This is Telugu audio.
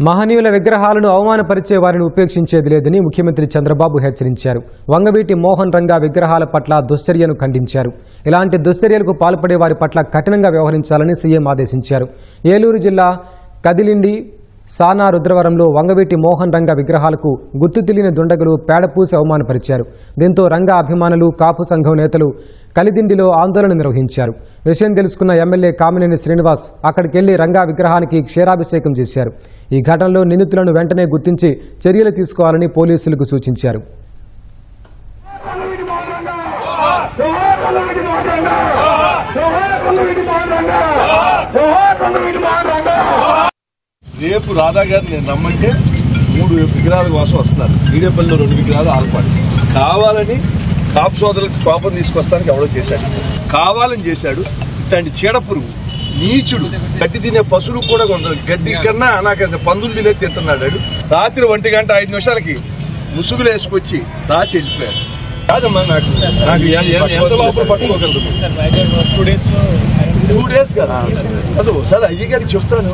మహనీయుల విగ్రహాలను అవమానపరిచే వారిని ఉపేక్షించేది లేదని ముఖ్యమంత్రి చంద్రబాబు హెచ్చరించారు. వంగవీటి మోహన్ రంగా విగ్రహాల పట్ల దుశ్చర్యను ఖండించారు. ఇలాంటి దుశ్చర్యలకు పాల్పడే వారి పట్ల కఠినంగా వ్యవహరించాలని సీఎం ఆదేశించారు. ఏలూరు జిల్లా కదిలిండి సానా రుద్రవరంలో వంగవీటి మోహన్ రంగ విగ్రహాలకు గుర్తు తెలియని దుండగులు పేడపూసి అవమానపరిచారు. దీంతో రంగ అభిమానులు కాపు సంఘం నేతలు కలిదిండిలో ఆందోళన నిర్వహించారు. విషయం తెలుసుకున్న ఎమ్మెల్యే కామినేని శ్రీనివాస్ అక్కడికెళ్ళి రంగా విగ్రహానికి క్షీరాభిషేకం చేశారు. ఈ ఘటనలో నిందితులను వెంటనే గుర్తించి చర్యలు తీసుకోవాలని పోలీసులకు సూచించారు. రేపు రాధా గారు నేను రమ్మంటే మూడు విగ్రహాల కోసం వస్తున్నారు. ఈడేపల్లిలో రెండు విగ్రహాలు ఆలపాడు కావాలని కాపు సోదరులకు కోపం తీసుకొస్తానికి ఎవడో చేశాడు. కావాలని చేశాడు. ఇట్లాంటి చీడ పురుగు నీచుడు గడ్డి తినే పశువులు కూడా కొంటారు గడ్డి కన్నా నాకు పందులు తినే తింటున్నాడు. రాత్రి ఒంటి గంట ఐదు నిమిషాలకి ముసుగులు వేసుకొచ్చి రాసి వెళ్ళిపోయారు. కాదమ్మా నాకు నాకు ఎంత లోపల పట్టుకోగలదు టూ డేస్ కదా? అదో సార్ అయ్య గారికి చెప్తాను.